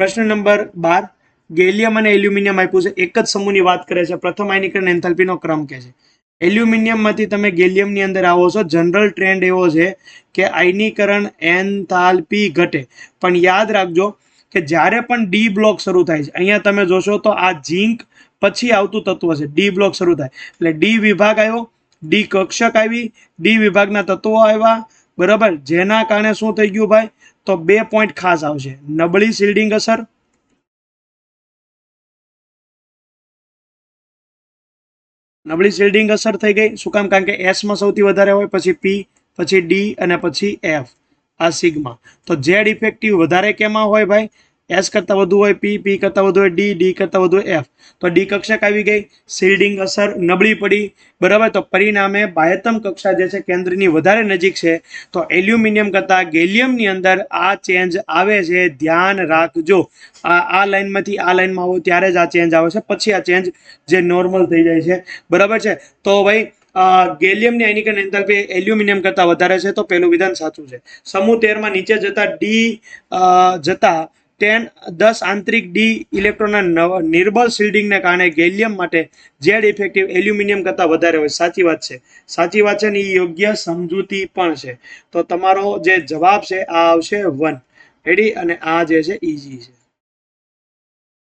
પ્રશ્ન નંબર બાર, ગેલિયમ અને એલ્યુમિનિયમ આપ્યું છે. એક જ સમૂહની વાત કરે છે. પ્રથમ આયનીકરણ એન્થાલ્પીનો ક્રમ કે છે. એલ્યુમિનિયમમાંથી તમે ગેલિયમની અંદર આવો છો. જનરલ ટ્રેન્ડ એવો છે કે આયનીકરણ એન્થાલ્પી ઘટે. પણ યાદ રાખજો કે જ્યારે પણ ડી બ્લોક શરૂ થાય છે, અહીંયા તમે જોશો તો આ ઝીંક પછી આવતું તત્વ છે. ડી બ્લોક શરૂ થાય. એટલે ડી વિભાગ આવ્યો, ડી કક્ષક આવી, ડી વિભાગના તત્વો આવ્યા. બરાબર? જેના કારણે શું થઈ ગયું ભાઈ? તો બે પોઈન્ટ ખાસ આવશે. નબળી શિલ્ડિંગ અસર. નબળી શિલ્ડિંગ અસર થઈ ગઈ. શું કામ? કારણ કે એસમાં સૌથી વધારે હોય, પછી પી પછી ડી અને પછી એફ આ સિગમાં તો ઝેડ ઇફેક્ટિવ વધારે કેમાં હોય ભાઈ? એસ કરતાં વધુ હોય પી પી કરતાં વધુ હોય ડી ડી કરતાં વધુ હોય એફ તો ડી કક્ષક આવી ગઈ. શિલ્ડિંગ અસર નબળી પડી. બરાબર? તો પરિણામે બાહ્યતમ કક્ષા જે છે કેન્દ્રની વધારે નજીક છે. તો એલ્યુમિનિયમ કરતાં ગેલિયમની અંદર આ ચેન્જ આવે છે. ધ્યાન રાખજો. આ આ લાઇનમાંથી આ લાઇનમાં આવો ત્યારે જ આ ચેન્જ આવે છે. પછી આ ચેન્જ જે નોર્મલ થઈ જાય છે. બરાબર છે? તો ભાઈ ગેલિયમની આયનિકન એન્થાલ્પી એલ્યુમિનિયમ કરતાં વધારે છે. તો પહેલું વિધાન સાચું છે. સમૂહ તેરમાં નીચે જતા ડી જતા ટેન દસ આંતરિક ડી ઇલેક્ટ્રોનના નિર્બળ શિલ્ડિંગને કારણે ગેલિયમ માટે ઝેડ ઇફેક્ટિવ એલ્યુમિનિયમ કરતાં વધારે હોય. સાચી વાત છે. સાચી વાત છે ને એ યોગ્ય સમજૂતી પણ છે. તો તમારો જે જવાબ છે, આ આવશે વન. રેડી અને આ જે છે ઇઝી છે.